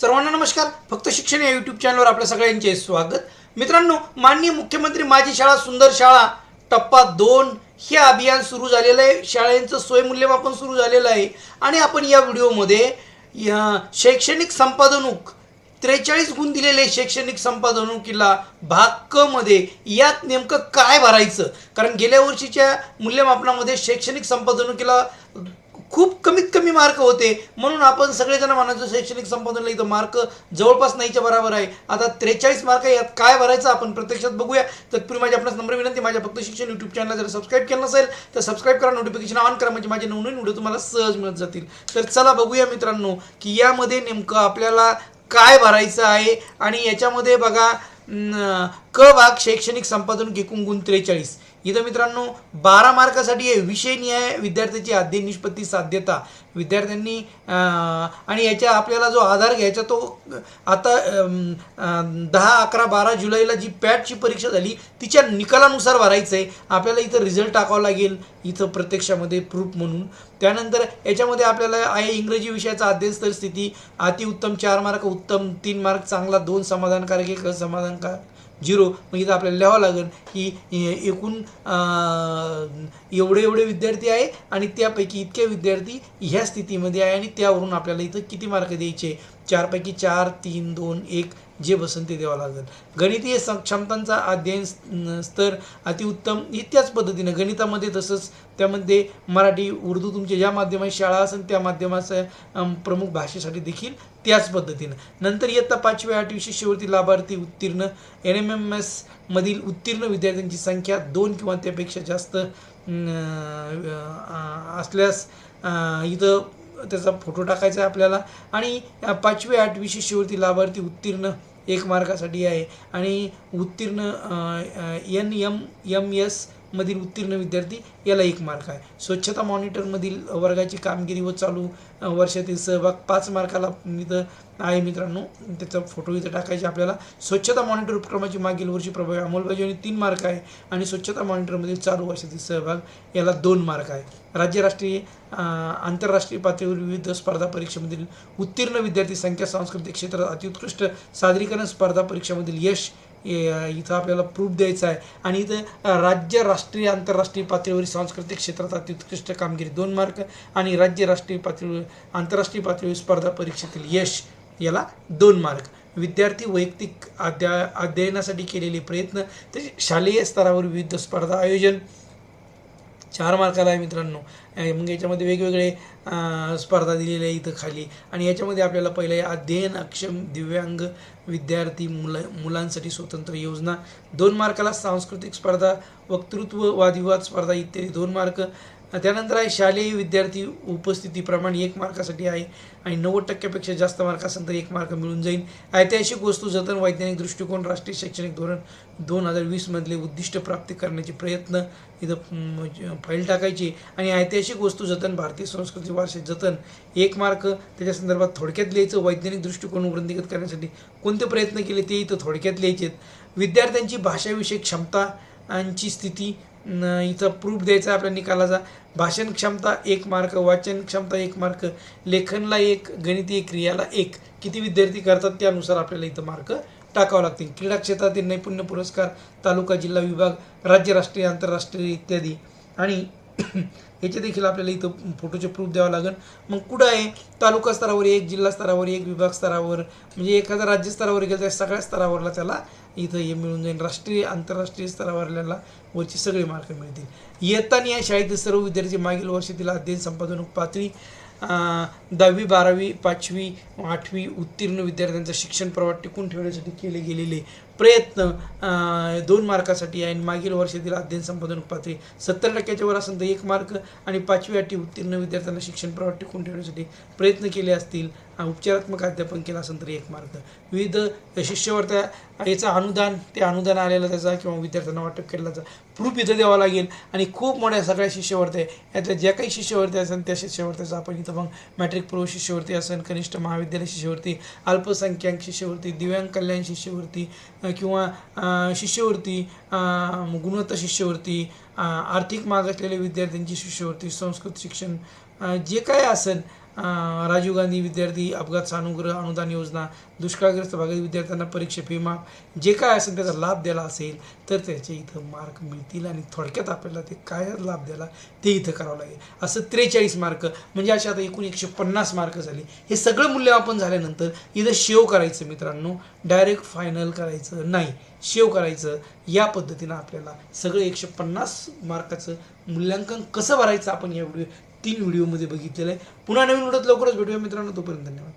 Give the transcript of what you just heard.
सर्वांना नमस्कार. फक्त शिक्षण या यूट्यूब चॅनलवर आपल्या सगळ्यांचे स्वागत. मित्रांनो माननीय मुख्यमंत्री माझी शाळा सुंदर शाळा टप्पा दोन हे अभियान सुरू झालेलं आहे. शाळेंचं स्वयंमूल्यमापन सुरू झालेलं आहे. आणि आपण या व्हिडिओमध्ये या शैक्षणिक संपादनूक त्रेचाळीस गुण दिलेले शैक्षणिक संपादनुकीला भाग क मध्ये यात नेमकं काय भरायचं? कारण गेल्या वर्षीच्या मूल्यमापनामध्ये शैक्षणिक संपादनुकीला खूप कमीत कमी मार्क होते. म्हणून आपण सगळेजण म्हणायचो शैक्षणिक संपादनला इथं मार्क जवळपास नाहीच्या बरोबर आहे. आता त्रेचाळीस मार्क यात काय भरायचं आपण? प्रत्यक्षात बघूया. तत्पूर्वी माझी आपणास नंबर विनंती माझ्या फक्त शिक्षण यूट्यूब चॅनल जर सबस्क्राईब केलं नसेल तर सबस्क्राईब करा. नोटिफिकेशन ऑन करा. म्हणजे माझे नवनवीन व्हिडिओ तुम्हाला सहज मिळत जातील. तर चला बघूया मित्रांनो की यामध्ये नेमकं आपल्याला काय भरायचं आहे? आणि याच्यामध्ये बघा क भाग शैक्षणिक संपादन एकूण गुण त्रेचाळीस. इथं मित्रांनो बारा मार्कासाठी आहे विषय न्याय विद्यार्थ्याची अध्ययन निष्पत्ती साध्यता. विद्यार्थ्यांनी आणि याच्या आपल्याला जो आधार घ्यायचा तो आता दहा अकरा बारा जुलैला जी पॅटची परीक्षा झाली तिच्या निकालानुसार भरायचं आहे आपल्याला इथं रिझल्ट टाकावा लागेल. इथं प्रत्यक्षामध्ये प्रूफ म्हणून. त्यानंतर याच्यामध्ये आपल्याला आहे इंग्रजी विषयाचा अध्ययनस्तर स्थिती. अतिउत्तम चार मार्क उत्तम तीन मार्क चांगला दोन समाधानकारक एक असमाधानकारक झिरो. मग इथं आपल्याला लिहावं लागेल की एकूण अं, एवढे एवढे विद्यार्थी आहे आणि त्यापैकी इतके विद्यार्थी ह्या स्थितीमध्ये आहे आणि त्यावरून आपल्याला इथं किती मार्क द्यायचे? चारपैकी चार तीन दोन एक जे बसन ते द्यावं लागेल. गणितीय स- क्षमतांचा अध्ययन स्तर अतिउत्तम इत्याच पद्धतीनं गणितामध्ये तसंच त्यामध्ये मराठी उर्दू तुमच्या ज्या माध्यमाची शाळा असेल त्या माध्यमाचं प्रमुख भाषेसाठी देखील त्याच पद्धतीनं. नंतर इयत्ता पाचव्या आठवी शिष्यवृत्ती लाभार्थी उत्तीर्ण एन एम एम एस मधील उत्तीर्ण विद्यार्थ्यांची संख्या दोन किंवा त्यापेक्षा जास्त असल्यास इथं त्याचा फोटो टाकायचा आहे आपल्याला. आणि पाचवी आठवी शिष्यवृत्ती लाभार्थी उत्तीर्ण एक मार्कासाठी आहे. आणि उत्तीर्ण एन यम यम एस मधील उत्तीर्ण विद्यार्थी याला एक मार्क आहे. स्वच्छता मॉनिटरमधील वर्गाची कामगिरी व चालू वर्षातील सहभाग पाच मार्काला इथं आहे मित्रांनो. त्याचा फोटो इथं टाकायचे आपल्याला. स्वच्छता मॉनिटर उपक्रमाची मागील वर्षी प्रभावी अंमलबजावणी तीन मार्क आहे आणि स्वच्छता मॉनिटरमधील चालू वर्षातील सहभाग याला दोन मार्क आहे. राज्य राष्ट्रीय आंतरराष्ट्रीय पातळीवर विविध स्पर्धा परीक्षेमधील उत्तीर्ण विद्यार्थी संख्या सांस्कृतिक क्षेत्रात अतिउत्कृष्ट सादरीकरण स्पर्धा परीक्षेमधील यश इथं आपल्याला प्रूफ द्यायचा आहे. आणि इथं राज्य राष्ट्रीय आंतरराष्ट्रीय पातळीवरील सांस्कृतिक क्षेत्रात अत्युत्कृष्ट कामगिरी दोन मार्क. आणि राज्य राष्ट्रीय पातळीवर आंतरराष्ट्रीय पातळीवर स्पर्धा परीक्षेतील यश याला दोन मार्क. विद्यार्थी वैयक्तिक अध्या अध्ययनासाठी केलेले प्रयत्न तसे शालेय स्तरावर विविध स्पर्धा आयोजन चार मार्काला आहे मित्रांनो. मग याच्यामध्ये वेगवेगळे स्पर्धा दिलेल्या आहे इथं खाली. आणि याच्यामध्ये आपल्याला पहिलं आहे अध्ययन अक्षम दिव्यांग विद्यार्थी मुलं मुलांसाठी स्वतंत्र योजना. दोन मार्काला सांस्कृतिक स्पर्धा वक्तृत्व वादविवाद स्पर्धा इत्यादी दोन मार्क. त्यानंतर आहे शालेय विद्यार्थी उपस्थिती प्रमाण एक मार्कासाठी आहे आणि नव्वद टक्क्यापेक्षा जास्त मार्क असेल तर एक मार्क मिळून जाईल. ऐतिहासिक वस्तू जतन वैज्ञानिक दृष्टिकोन राष्ट्रीय शैक्षणिक धोरण दोन हजार वीसमधले उद्दिष्ट प्राप्त करण्याचे प्रयत्न इथं फाईल टाकायची आणि ऐतिहासिक वस्तू जतन भारतीय संस्कृती वारसे जतन एक मार्क. त्याच्या संदर्भात थोडक्यात लिहायचं वैज्ञानिक दृष्टिकोन वृद्धिगत करण्यासाठी कोणते प्रयत्न केले ते इथं थोडक्यात लिहायचे विद्यार्थ्यांची भाषाविषयक क्षमतांची स्थिती न, इथं प्रूफ द्यायचा आपल्या निकालाचा. भाषण क्षमता एक मार्क वाचन क्षमता एक मार्क लेखनला एक गणितीय क्रियाला एक. किती विद्यार्थी करतात त्यानुसार आपल्याला इथं मार्क टाकावं लागतील. क्रीडा क्षेत्रातील नैपुण्य पुरस्कार तालुका जिल्हा विभाग राज्य राष्ट्रीय आंतरराष्ट्रीय इत्यादी. आणि याचे देखील आपल्याला इथं फोटोचे प्रूफ द्यावं लागेल. मग कुठं आहे? तालुका स्तरावर एक जिल्हा स्तरावर एक विभाग स्तरावर. म्हणजे एखादा राज्य स्तरावर गेलं तर सगळ्या स्तरावरला त्याला इथं हे मिळून जाईल. राष्ट्रीय आंतरराष्ट्रीय स्तरावरल्याला वरचे सगळे मार्क मिळतील. इयत्ता या शाळेतील सर्व विद्यार्थी मागील वर्षातील अध्ययन संपादन पातळी दहावी बारावी पाचवी आठवी उत्तीर्ण विद्यार्थ्यांचं शिक्षण प्रवाह टिकून ठेवण्यासाठी केले गेलेले प्रयत्न दोन मार्कासाठी आहे. आणि मागील वर्षातील अध्ययन संपादन पातळी सत्तर टक्क्याच्या वर असेल तर एक मार्क आणि पाचवी आठवी उत्तीर्ण विद्यार्थ्यांना शिक्षण प्रवाह टिकून ठेवण्यासाठी प्रयत्न केले असतील. उपचारात्मक अध्यापन केलं असेल तरी एक मार्ग. विविध शिष्यवृत्त्या याचं अनुदान ते अनुदान आलेलं त्याचा किंवा विद्यार्थ्यांना वाटप केलेला प्रूफ इथं द्यावा लागेल. आणि खूप मोठ्या सगळ्या शिष्यवर्त्या यातल्या ज्या काही शिष्यवृत्ती असेल त्या शिष्यवर्त्याचं आपण इथं मग मॅट्रिक पूर्व शिष्यवर्ती असेल कनिष्ठ महाविद्यालय शिष्यवृत्ती अल्पसंख्याक शिष्यवृत्ती दिव्यांग कल्याण शिष्यवृत्ती किंवा शिष्यवृत्ती गुणवत्ता शिष्यवृत्ती आर्थिक मागासलेल्या विद्यार्थ्यांची शिष्यवृत्ती संस्कृत शिक्षण जे काय असेल राजीव गांधी विद्यार्थी अपघात सानुग्रह अनुदान योजना दुष्काळग्रस्त भागातील विद्यार्थ्यांना परीक्षा फी माफ जे काय असेल त्याचा लाभ द्यायला असेल तर त्याचे इथं मार्क मिळतील आणि थोडक्यात आपल्याला ते काय लाभ द्यायला ते इथं करावं लागेल. असं त्रेचाळीस मार्क म्हणजे असे आता एकूण एकशे पन्नास मार्क झाले. हे सगळं मूल्यमापन झाल्यानंतर इथं शेव करायचं मित्रांनो. डायरेक्ट फायनल करायचं नाही. शेव करायचं. या पद्धतीनं आपल्याला सगळं एकशे पन्नास मार्काचं मूल्यांकन कसं भरायचं आपण या व्हिडिओ तीन व्हिडिओमध्ये बघितलेलं आहे. पुन्हा नवीन व्हिडिओत लवकरच भेटूया मित्रांनो तोपर्यंत धन्यवाद.